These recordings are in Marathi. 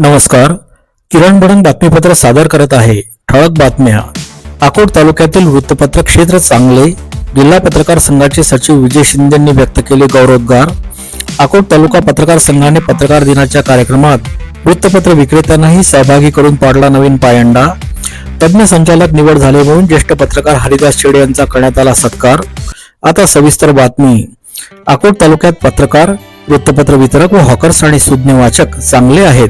नमस्कार. किरण बडन बातमीपत्र सादर करत आहे ठळक बातम्या. अकोट तालुक्यातील वृत्तपत्र क्षेत्र चांगले जिल्हा पत्रकार संघाचे सचिव विजय शिंदेंनी व्यक्त केले गौरवोद्गार. अकोट तालुका पत्रकार संघाने पत्रकार दिनाच्या कार्यक्रमात वृत्तपत्र विक्रेत्यांनाही सहभागी करून पाडला नवीन पायंडा. तज्ज्ञ संचालक निवड झाले म्हणून ज्येष्ठ पत्रकार हरिदास शेडे यांचा करण्यात आला सत्कार. आता सविस्तर बातमी. अकोट तालुक्यात पत्रकार वृत्तपत्र वितरक व हॉकर्स आणि सुज्ञ वाचक चांगले आहेत.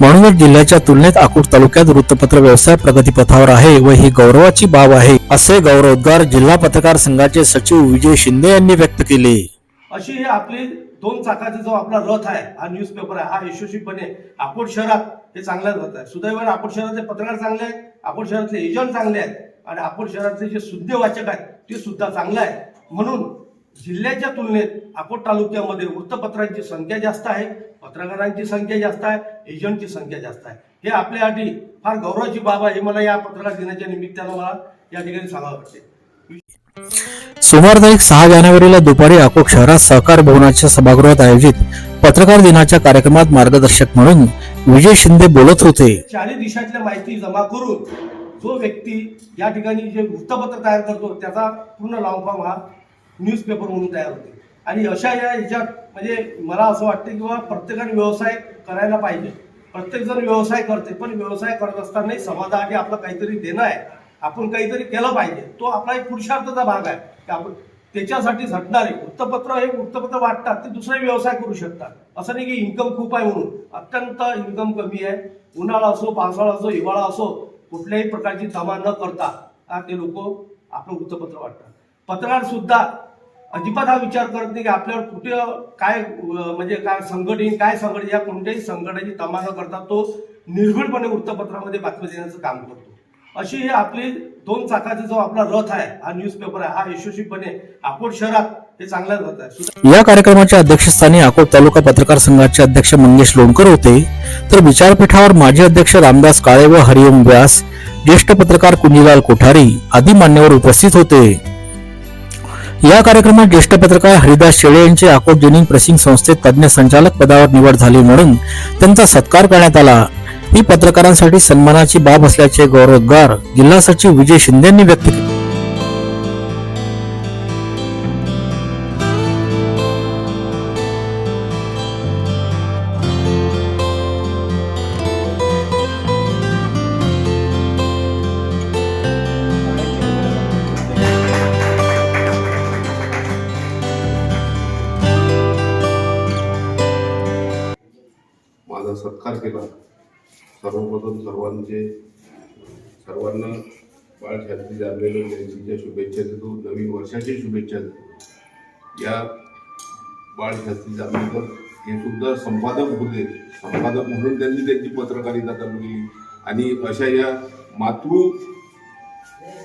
म्हणूनच जिल्ह्याच्या तुलनेत अकोट तालुक्यात वृत्तपत्र व्यवसाय प्रगतीपथावर आहे व ही गौरवाची बाब आहे असे गौरवोद्गार जिल्हा पत्रकार संघाचे सचिव विजय शिंदे यांनी व्यक्त केले. अशी ही आपली दोन चाकाचा जो आपला रथ आहे हा न्यूजपेपर आहे हा यशस्वीपणे अकोट शहरात हे चांगलाच रथ आहे सुदैवाने अकोट शहरातले पत्रकार चांगले आहेत अकोट शहरातले एजंट चांगले आहेत आणि अकोट शहरातले जे शुद्ध वाचक आहेत ते सुद्धा चांगलं आहे म्हणून जिल्ह्याच्या तुलनेत अकोट तालुक्यामध्ये वृत्तपत्रांची संख्या जास्त आहे पत्रकारांची संख्या जास्त आहे एजंटची संख्या जास्त आहे. हे आपल्यासाठी फार गौरवाची बाब आहे हे मला या पत्रकार दिनाच्या निमित्तानं मला या ठिकाणी सांगावं वाटते सोमवार तारीख सहा जानेवारीला दुपारी अकोट शहरात सहकार भवनाच्या सभागृहात आयोजित पत्रकार दिनाच्या कार्यक्रमात मार्गदर्शक म्हणून विजय शिंदे बोलत होते. चारी दिशातल्या माहिती जमा करून जो व्यक्ती या ठिकाणी जे वृत्तपत्र तयार करतो त्याचा पूर्ण फॉर्म हा न्यूजपेपर म्हणून तयार होते. आणि अशा या ह्याच्यात म्हणजे मला असं वाटतं की बाबा प्रत्येकाने व्यवसाय करायला पाहिजे. प्रत्येकजण व्यवसाय करते पण व्यवसाय करत असतानाही समाजासाठी आपलं काहीतरी देणं आहे. आपण काहीतरी केलं पाहिजे. तो आपला एक पुरुषार्थाचा भाग आहे. की आपण त्याच्यासाठी झटणारे वृत्तपत्र हे वृत्तपत्र वाटतात ते दुसरे व्यवसाय करू शकतात. असं नाही की इन्कम खूप आहे म्हणून. अत्यंत इन्कम कमी आहे. उन्हाळा असो पावसाळा असो हिवाळा असो कुठल्याही प्रकारची तमा न करता ते लोक आपलं वृत्तपत्र वाटतात. पत्रकार सुद्धा अजिबात हा विचार करत नाही की आपल्यावर कुठे काय म्हणजे काय संघटन काय संघटन या कोणत्याही संघटनेची तमाशा करता तो निर्भीडपणे वृत्तपत्रामध्ये बातमी देण्याचं काम करतो. अशी हे आपली दोन चाकाचा जो आपला रथ आहे हा न्यूजपेपर आहे हा यशस्वीपणे अकोट शहरात हे चांगलाच रथ आहे. या कार्यक्रमाच्या अध्यक्षस्थानी अकोट तालुका पत्रकार संघाचे अध्यक्ष मंगेश लोणकर होते. तर विचारपीठावर माजी अध्यक्ष रामदास काळे व हरिओम व्यास ज्येष्ठ पत्रकार कुंजीलाल कोठारी आदी मान्यवर उपस्थित होते. या कार्यक्रमात ज्येष्ठ पत्रकार हरिदास शेळे यांची अकोट ज्युनिंग प्रेसिंग संस्थेत तज्ज्ञ संचालक पदावर निवड झाली म्हणून त्यांचा सत्कार करण्यात आला. ही पत्रकारांसाठी सन्मानाची बाब असल्याचे गौरवोद्गार जिल्हा सचिव विजय शिंदे यांनी व्यक्त केले. माझा सत्कार केला. सर्वप्रथम सर्वांचे सर्वांना बाळशास्त्री जाणलेलं जयंतीच्या शुभेच्छा देतो. नवीन वर्षाच्या शुभेच्छा देतो. या बाळशास्त्री जांभेकर हे सुद्धा संपादक होते. संपादक म्हणून त्यांनी त्यांची पत्रकारिता चालू केली. आणि अशा या मातृ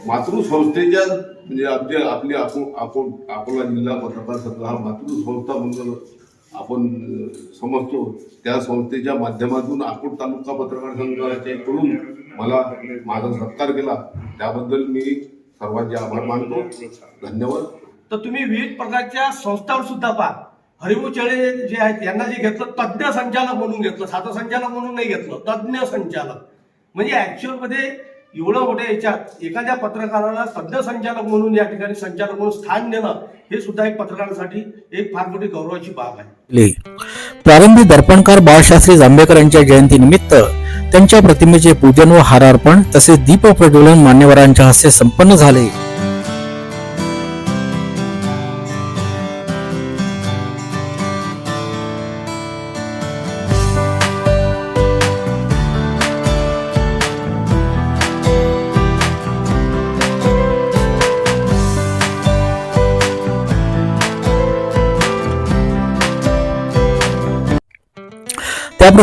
मातृसंस्थेच्या म्हणजे आमच्या आपली अको अको अकोला जिल्हा पत्रकार संघ हा मातृसंस्था म्हणून आपण समजतो. त्या संस्थेच्या माध्यमातून आकूट तालुका पत्रकार संघाचे मला माझा सत्कार केला. त्याबद्दल मी सर्वांचे आभार मानतो. धन्यवाद. तर तुम्ही विविध प्रकारच्या संस्थांवर सुद्धा पहा. हरिभाऊ चळे जे आहेत यांना जे घेतलं तज्ज्ञ संचालक म्हणून घेतलं. साधं संचालक म्हणून नाही घेतलं तज्ज्ञ संचालक. म्हणजे ऍक्च्युअलमध्ये मध्ये एवढं मोठ्या याच्यात एखाद्या पत्रकाराला तज्ज्ञ संचालक म्हणून या ठिकाणी संचालक म्हणून स्थान देणं हे सुद्धा एक पत्रकारासाठी एक फार मोठी गौरवाची बाब आहे. प्रारंभी दर्पणकार बाळशास्त्री जांभेकर यांच्या जयंतीनिमित्त त्यांच्या प्रतिमेचे पूजन व हारार्पण तसेच दीप प्रज्वलन मान्यवरांच्या हस्ते संपन्न झाले.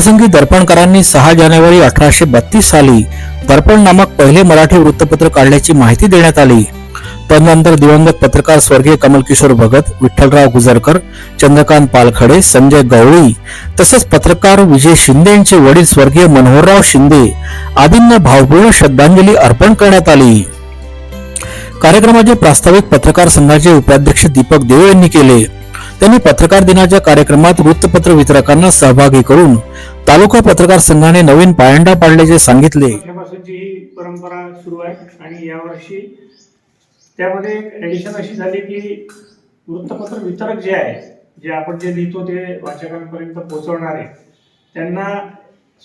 याप्रसंगी दर्पणकरांनी सहा जानेवारी अठराशे बत्तीस साली दर्पण नामक पहिले मराठी वृत्तपत्र काढल्याची माहिती देण्यात आली. तदनंतर दिवंगत पत्रकार स्वर्गीय कमलकिशोर भगत विठ्ठलराव गुजरकर चंद्रकांत पालखडे संजय गवळी तसेच पत्रकार विजय शिंदे यांचे वडील स्वर्गीय मनोहरराव शिंदे आदींना भावपूर्ण श्रद्धांजली अर्पण करण्यात आली. कार्यक्रमाचे प्रास्ताविक पत्रकार संघाचे उपाध्यक्ष दीपक देव यांनी केले. त्यांनी पत्रकार दिनाच्या कार्यक्रमात वृत्तपत्र वितरकांना सहभागी करून तालुका पत्रकार संघाने नवीन पायंडा पाडल्याचे सांगितले. ही परंपरा सुरू आहे आणि यावर्षी त्यामध्ये ॲडिशन अशी झाली की वृत्तपत्र वितरक जे आहे जे आपण जे लिहितो ते वाचकांपर्यंत पोहोचवणारे त्यांना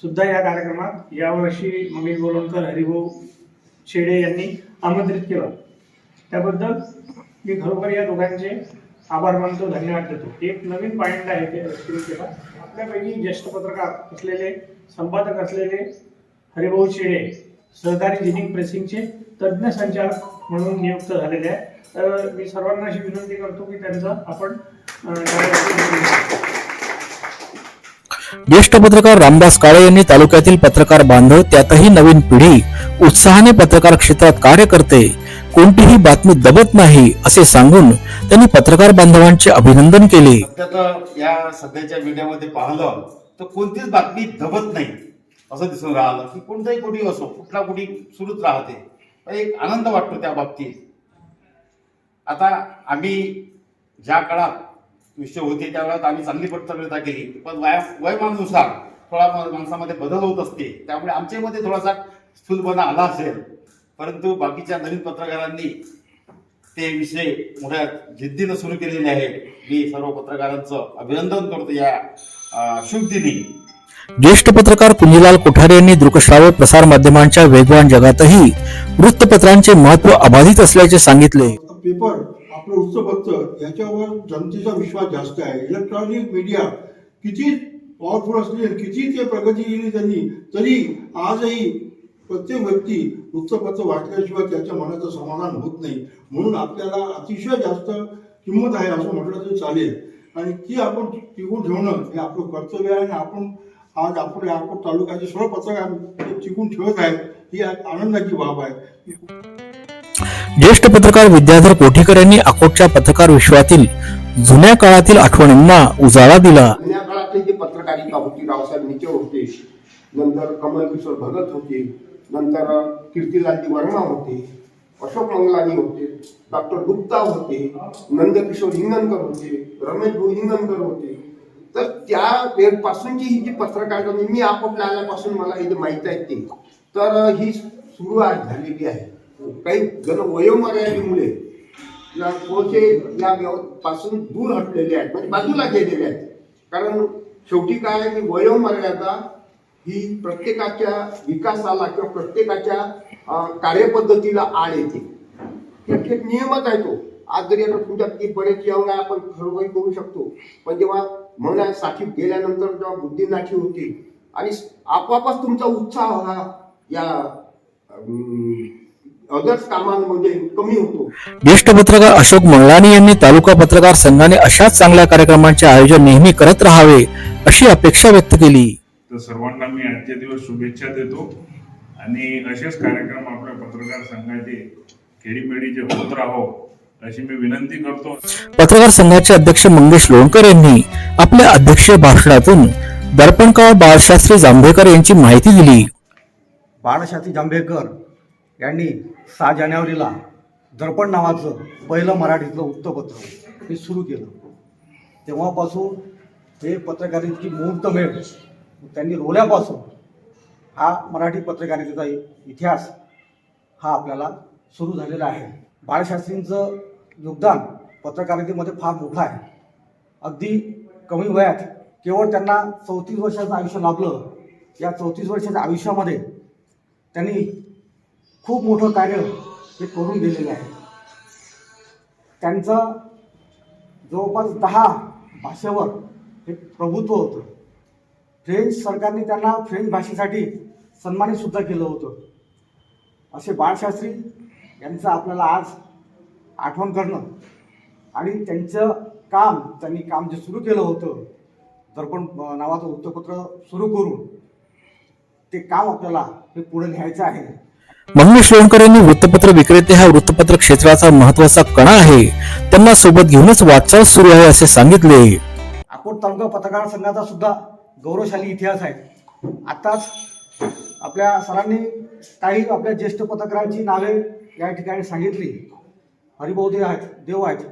सुद्धा या कार्यक्रमात यावर्षी मंगेश गोलवणकर हरिभाऊ शेडे यांनी आमंत्रित केलं. त्याबद्दल मी खरोखर या दोघांचे आभार मानतो धन्यवाद देतो. एक नवीन पॉईंट आहे ते सुरू केला. आपल्यापैकी ज्येष्ठ पत्रकार असलेले संपादक असलेले हरिभाऊ शेळे सहकारी जिनिंग प्रेसिंगचे तज्ज्ञ संचालक म्हणून नियुक्त झालेले आहे तर मी सर्वांना अशी विनंती करतो की त्यांचा आपण ज्येष्ठ पत्रकार रामदास काळे यांनी तालुक्यातील पत्रकार बांधव त्यातही नवीन पिढी उत्साहाने पत्रकार क्षेत्रात कार्य करते. कोणतीही बातमी दबत नाही असे सांगून त्यांनी पत्रकार बांधवांचे अभिनंदन केले. तर या सध्याच्या मीडियामध्ये पाहिलं तर कोणतीच बातमी दबत नाही. असं दिसून राहिलं की कोणताही कोणी असो कुठला कुणी सुरूच राहते. एक आनंद वाटतो त्या बाबतीत. आता आम्ही ज्या काळात विषय होते त्या वेळात आम्ही चांगली पत्रकारिता केली. पण वया वयमानुसार थोडा माणसामध्ये बदल होत असते. त्यामुळे आमच्यामध्ये थोडासा स्थूलपणा आला असेल. परंतु बाकीच्या नवीन पत्रकारांनी ते विषय मोठ्या जिद्दीनं सुरू केलेले आहेत. मी सर्व पत्रकारांचं अभिनंदन करतो या अं, शुभ दिनी. ज्येष्ठ पत्रकार कुंजीलाल कोठारे यांनी दृकश्राव्य प्रसार माध्यमांच्या वेगवान जगातही वृत्तपत्रांचे महत्त्व अबाधित असल्याचे सांगितले. पेपर वृत्तपत्र याच्यावर जनतेचा विश्वास जास्त आहे. इलेक्ट्रॉनिक मीडिया किती पॉवरफुल असली आणि किती ते प्रगती केली त्यांनी तरी आजही प्रत्येक व्यक्ती वृत्तपत्र वाचल्याशिवाय त्याच्या मनाचं समाधान होत नाही. म्हणून आपल्याला अतिशय जास्त किंमत आहे असं म्हटलं तरी चालेल. आणि ती आपण टिकून ठेवणं हे आपलं कर्तव्य आहे आणि आपण आज आपण अकोट तालुक्याचे सर्व पत्रकार टिकून ठेवत आहेत. ही आनंदाची बाब आहे. ज्येष्ठ पत्रकार विद्याधर कोठीकर यांनी अकोटच्या पत्रकार विश्वातील जुन्या काळातील आठवणींना उजाळा दिला. जुन्या काळातली जी पत्रकारिता होती रावसाहेब निचे होते नंतर कमल किशोर भगत होते नंतर कीर्तिलालजी वर्मा होते अशोक मंगलानी होते डॉक्टर गुप्ता होते नंदकिशोर हिंगणकर होते रमेश भाऊ हिंगणकर होते. तर त्या वेळपासूनची ही जी पत्रकारिता मी आपल्या आल्यापासून मला हे माहीत आहे ती. तर ही सुरू झालेली आहे. काही जण वयोमर्यादी मुले थोडेसे पासून दूर हटलेले आहेत म्हणजे बाजूला गेलेले आहेत. कारण शेवटी काय आहे की वयोमर्यादा ही प्रत्येकाच्या विकासाला किंवा प्रत्येकाच्या कार्यपद्धतीला आड येते. प्रत्येक नियमच आहे तो. आज जरी आता तुमच्यापैकी बरेच यंग आहे आपण खरोखरी करू शकतो. पण जेव्हा म्हणा साठी गेल्यानंतर जेव्हा बुद्धीनाठी होती आणि आपोआपच तुमचा उत्साह हा या होतो. ज्येष्ठ पत्रकार अशोक मंगलानी यांनी तालुका पत्रकार संघाने अशाच चांगल्या कार्यक्रमांचे आयोजन नेहमी करत राहावे अशी अपेक्षा व्यक्त केली. तर सर्वांना मी आजच्या दिवस शुभेच्छा देतो. आणि असेच कार्यक्रम आपल्या पत्रकार संघाचे खेडीमेडीचे होत राहो अशी मी विनंती करतो. पत्रकार संघाचे अध्यक्ष मंगेश लोणकर यांनी आपल्या अध्यक्षीय भाषणातून दर्पणकाळ बाळशास्त्री जांभेकर यांची माहिती दिली. बाळशास्त्री जांभेकर यांनी सहा जानेवारीला दर्पण नावाचं पहिलं मराठीतलं वृत्तपत्र हे सुरू केलं. तेव्हापासून हे पत्रकारितेची मुहूर्तमेळ त्यांनी रोल्यापासून हा मराठी पत्रकारितेचा इतिहास हा आपल्याला सुरू झालेला आहे. बाळशास्त्रींचं योगदान पत्रकारितेमध्ये फार मोठं आहे. अगदी कमी वयात केवळ त्यांना चौतीस वर्षाचं आयुष्य लाभलं. या चौतीस वर्षाच्या आयुष्यामध्ये त्यांनी खूप मोठं कार्य हे करून गेलेले आहे. त्यांचं जवळपास दहा भाषेवर हे प्रभुत्व होतं. फ्रेंच सरकारने त्यांना फ्रेंच भाषेसाठी सन्मानितसुद्धा केलं होतं. असे बाळशास्त्री यांचं आपल्याला आज आठवण करणं आणि त्यांचं काम त्यांनी काम जे सुरू केलं होतं दर्पण नावाचं वृत्तपत्र सुरू करून ते काम आपल्याला हे पुढे न्यायचं आहे. म्हणून लोणकर यांनी वृत्तपत्र विक्रेते हा वृत्तपत्र क्षेत्राचा महत्त्वाचा कणा आहे. त्यांना सोबत घेऊनच वाटचाल सुरू आहे असे सांगितले. अकोट तालुका पत्रकार संघाचा सुद्धा गौरवशाली इतिहास आहे. आत्ताच आपल्या सरांनी काही आपल्या ज्येष्ठ पत्रकारांची नावे या ठिकाणी सांगितली. हरिभाऊ देव आहेत देव आहेत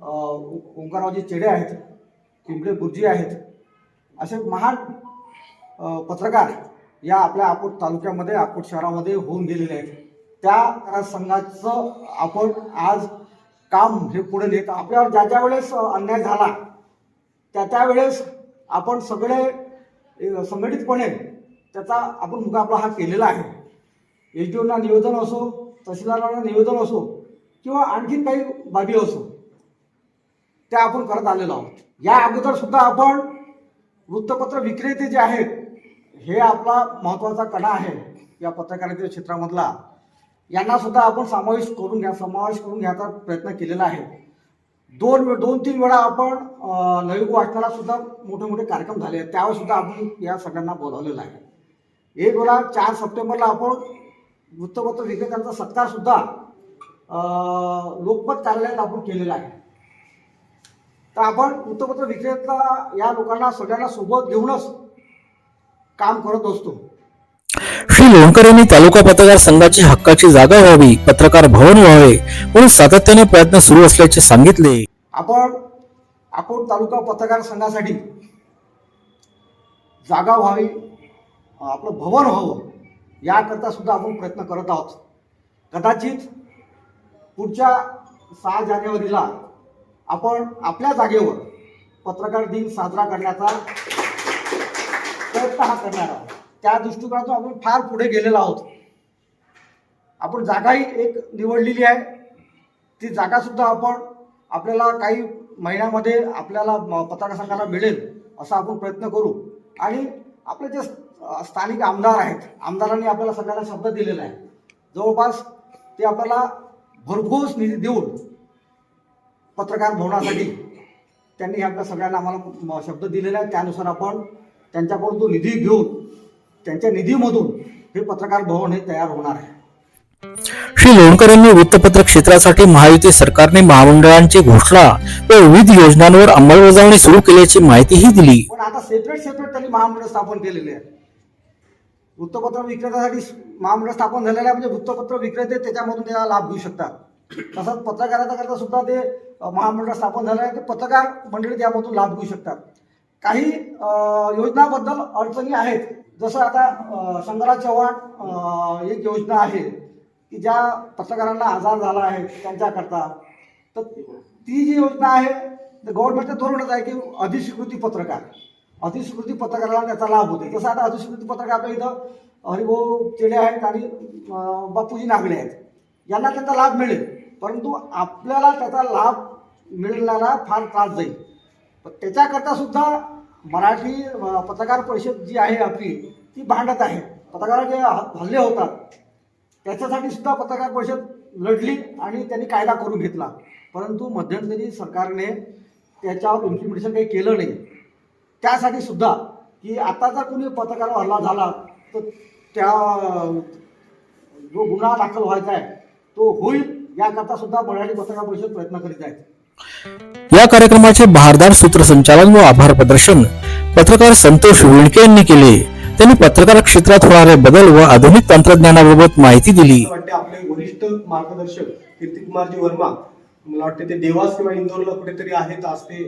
ओंकारावजी ओंकाररावजी चेडे आहेत पिंपळे गुरुजी आहेत असे महान पत्रकार या आपल्या अकोट तालुक्यामध्ये अकोट शहरामध्ये होऊन गेलेले आहेत. त्या संघाचं आपण आज काम हे पुढे नेत आपल्यावर ज्या ज्या वेळेस अन्याय झाला त्या त्यावेळेस आपण सगळे संघटितपणे त्याचा आपण मुकाबला हा केलेला आहे. एच डी ओना निवेदन असो तहसीलदारांना निवेदन असो किंवा आणखीन काही बाबी असो त्या आपण करत आलेलो आहोत. या अगोदर सुद्धा आपण वृत्तपत्र विक्रेते जे आहेत हे आपला महत्त्वाचा कडा आहे या पत्रकारिते क्षेत्रामधला. यांना सुद्धा आपण समावेश करून घ्या समावेश करून घ्यायचा प्रयत्न केलेला आहे. दोन दोन तीन वेळा आपण अं, वाचनाला सुद्धा मोठे मोठे कार्यक्रम झाले आहेत. त्यावर सुद्धा आपण या सगळ्यांना बोलावलेलं आहे. एक वेळा चार सप्टेंबरला आपण वृत्तपत्र विक्रेत्यांचा सत्कार सुद्धा लोकमत कार्यालयात आपण केलेला आहे. तर आपण वृत्तपत्र विक्रेता या लोकांना सगळ्यांना सोबत घेऊनच काम करत असतो. श्री लोणकर यांनी तालुका पत्रकार संघाची हक्काची जागा व्हावी पत्रकार भवन व्हावे म्हणून सातत्याने प्रयत्न सुरू असल्याचे सांगितले. आपण अकोट तालुका पत्रकार संघासाठी जागा व्हावी आपलं भवन व्हावं याकरता सुद्धा आपण प्रयत्न करत आहोत. कदाचित पुढच्या सहा जानेवारीला आपण आपल्या जागेवर पत्रकार दिन साजरा करण्याचा प्रयत्न हा करणार आहोत. त्या दृष्टिकोनातून आपण फार पुढे गेलेलो आहोत. आपण जागाही एक निवडलेली आहे. ती जागा सुद्धा आपण आपल्याला काही महिन्यामध्ये आपल्याला पत्रकार संघाला मिळेल असा आपण प्रयत्न करू. आणि आपले जे स्थानिक आमदार आहेत आमदारांनी आपल्याला सगळ्यांना शब्द दिलेला आहे. जवळपास ते आपल्याला भरघोस निधी देऊन पत्रकार भवनासाठी त्यांनी आपल्या सगळ्यांना आम्हाला शब्द दिलेला आहे. त्यानुसार आपण त्यांच्याकडून तो निधी घेऊन त्यांच्या निधीमधून हे पत्रकार भवन हे तयार होणार आहे. श्री लोणकर यांनी वृत्तपत्र क्षेत्रासाठी महायुती सरकारने महामंडळांची घोषणा व विविध योजनांवर अंमलबजावणी सुरू केल्याची माहितीही दिली. पण आता सेपरेट सेपरेट त्यांनी महामंडळ स्थापन केलेले आहे. वृत्तपत्र विक्रेत्यासाठी महामंडळ स्थापन झालेलं आहे म्हणजे वृत्तपत्र विक्रेते त्याच्यामधून त्याला लाभ घेऊ शकतात. तसंच पत्रकाराचा करता सुद्धा ते महामंडळ स्थापन झालं आहे ते पत्रकार मंडळी त्यामधून लाभ घेऊ शकतात. काही योजनाबद्दल अडचणी आहेत. जसं आता अ, शंकरराज चव्हाण एक योजना आहे की ज्या पत्रकारांना आजार झाला आहे त्यांच्याकरता. तर ती जी योजना आहे तर गव्हर्नमेंटचं धोरणच आहे की अधिस्वीकृती पत्रकार. अधिस्वीकृती पत्रकाराला त्याचा लाभ होते जसं आता अधिस्वीकृती पत्रकार आपल्या इथं हरिभाऊ चेडे आहेत आणि बापूजी नागडे आहेत. यांना त्याचा लाभ मिळेल. परंतु आपल्याला त्याचा लाभ मिळणारा फार त्रास जाईल. त्याच्याकरता सुद्धा मराठी पत्रकार परिषद जी आहे आपली ती भांडत आहे. पत्रकाराचे हल्ले होतात त्याच्यासाठी सुद्धा पत्रकार परिषद लढली आणि त्यांनी कायदा करून घेतला. परंतु मध्यंतरी सरकारने त्याच्यावर इम्प्लिमेंटेशन काही केलं नाही. त्यासाठी सुद्धा की आता जर कोणी पत्रकारावर हल्ला झाला तर त्या जो गुन्हा दाखल व्हायचा आहे तो होईल याकरता सुद्धा मराठी पत्रकार परिषद प्रयत्न करीत आहेत. या कार्यक्रमाचे बहारदार सूत्रसंचालन व आभार प्रदर्शन पत्रकार संतोष विणके यांनी केले. त्यांनी पत्रकार क्षेत्रात होणारे बदल व आधुनिक तंत्रज्ञानाबाबत माहिती दिली. आपले वरिष्ठ मार्गदर्शक कीर्तिकुमारजी वर्मा मला वाटते ते देवास किंवा इंदोरला कुठेतरी आहेत आज ते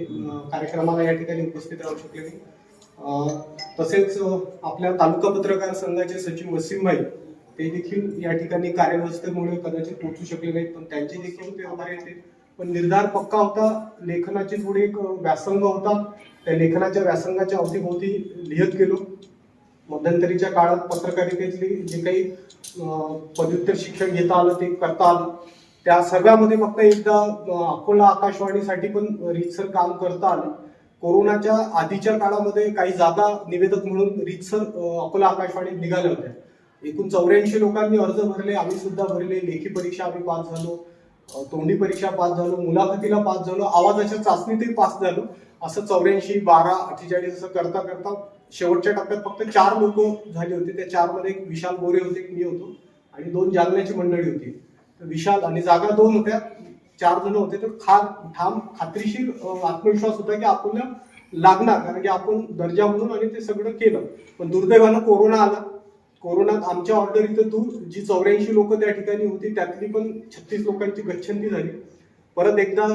कार्यक्रमाला या ठिकाणी उपस्थित राहू शकले नाही. तसेच आपल्या तालुका पत्रकार संघाचे सचिव वसीमभाई ते देखील या ठिकाणी कार्यव्यवस्थेमुळे कदाचित पोहोचू शकले नाहीत पण त्यांचे देखील ते आभार येते पण निर्धार पक्का होता. लेखनाची थोडी एक व्यासंग होता. त्या लेखनाच्या व्यासंगाच्या अवतीभोवती लिहित गेलो. मध्यंतरीच्या काळात पत्रकारितेतली जे काही पदव्युत्तर शिक्षण घेता आलं ते करता आलं. त्या सगळ्यामध्ये फक्त एकदा अकोला आकाशवाणीसाठी पण रीतसर काम करता आलं. कोरोनाच्या आधीच्या काळामध्ये काही जागा निवेदक म्हणून रीतसर अकोला आकाशवाणीत निघाल्या होत्या. एकूण चौऱ्याऐंशी लोकांनी अर्ज भरले. आम्ही सुद्धा भरले. लेखी परीक्षा आम्ही पास झालो. तोंडी परीक्षा पास झालो मुलाखतीला पास झालो आवाजाच्या चाचणीतही पास झालो. असं चौऱ्याऐंशी बारा अठ्ठेचाळीस असं करता करता शेवटच्या टप्प्यात फक्त चार लोक झाले होते. त्या चारमध्ये एक विशाल बोरे होते एक मी होतो. आणि दोन जालन्याची मंडळी होती. तर विशाल आणि जागा दोन होत्या. चार जण होते. तर खा ठाम खात्रीशीर आत्मविश्वास होता की आपल्याला लागणार कारण की आपण दर्जा म्हणून आणि ते सगळं केलं. पण दुर्दैवानं कोरोना आला. कोरोनात आमच्या ऑर्डर इथं तू जी चौऱ्याऐंशी लोक त्या ठिकाणी होती त्यातली पण छत्तीस लोकांची गच्छंती झाली. परत एकदा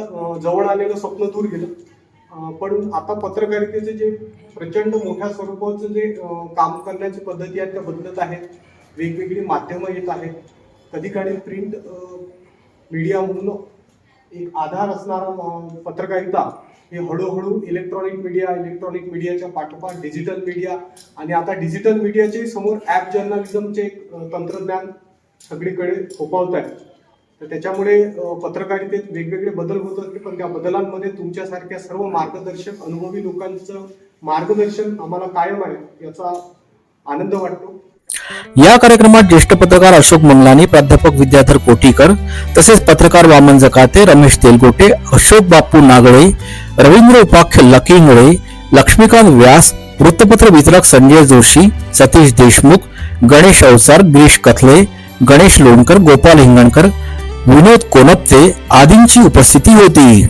जवळ आलेलं स्वप्न दूर गेलं. पण आता पत्रकारितेचे जे प्रचंड मोठ्या स्वरूपाचं जे काम करण्याची पद्धती आहेत त्या बदलत आहेत. वेगवेगळी माध्यमं येत आहेत. कधी काळी प्रिंट मीडिया म्हणून एक आधार असणारा पत्रकारिता हे हळूहळू इलेक्ट्रॉनिक मीडिया इलेक्ट्रॉनिक मीडियाच्या पाठोपाठ डिजिटल मीडिया आणि आता डिजिटल मीडियाचे समोर ॲप जर्नलिझमचे एक तंत्रज्ञान सगळीकडे फोपावत आहे तर त्याच्यामुळे पत्रकारितेत वेगवेगळे बदल होत असते पण त्या बदलांमध्ये तुमच्यासारख्या सर्व मार्गदर्शक अनुभवी लोकांचं मार्गदर्शन आम्हाला कायम आहे याचा आनंद वाटतो. या कार्यक्रमात ज्येष्ठ पत्रकार अशोक मंगलानी प्राध्यापक विद्याधर कोटीकर तसेच पत्रकार वामन जकाते रमेश तेलगोटे अशोक बापू नागळे रवींद्र उपाख्य लकी लक्ष्मीकांत व्यास वृत्तपत्र वितरक संजय जोशी सतीश देशमुख गणेश अवसार गिरीश कथले गणेश लोणकर गोपाल हिंगणकर विनोद कोनप्ते आदींची उपस्थिती होती.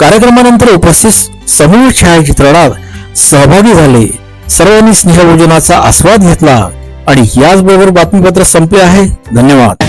कार्यक्रमानंतर उपस्थित समूह छायाचित्रणात सहभागी झाले. सर्वांनी स्नेहभोजनाचा आस्वाद घेतला आणि याचबरोबर बातमीपत्र संपले आहे. धन्यवाद.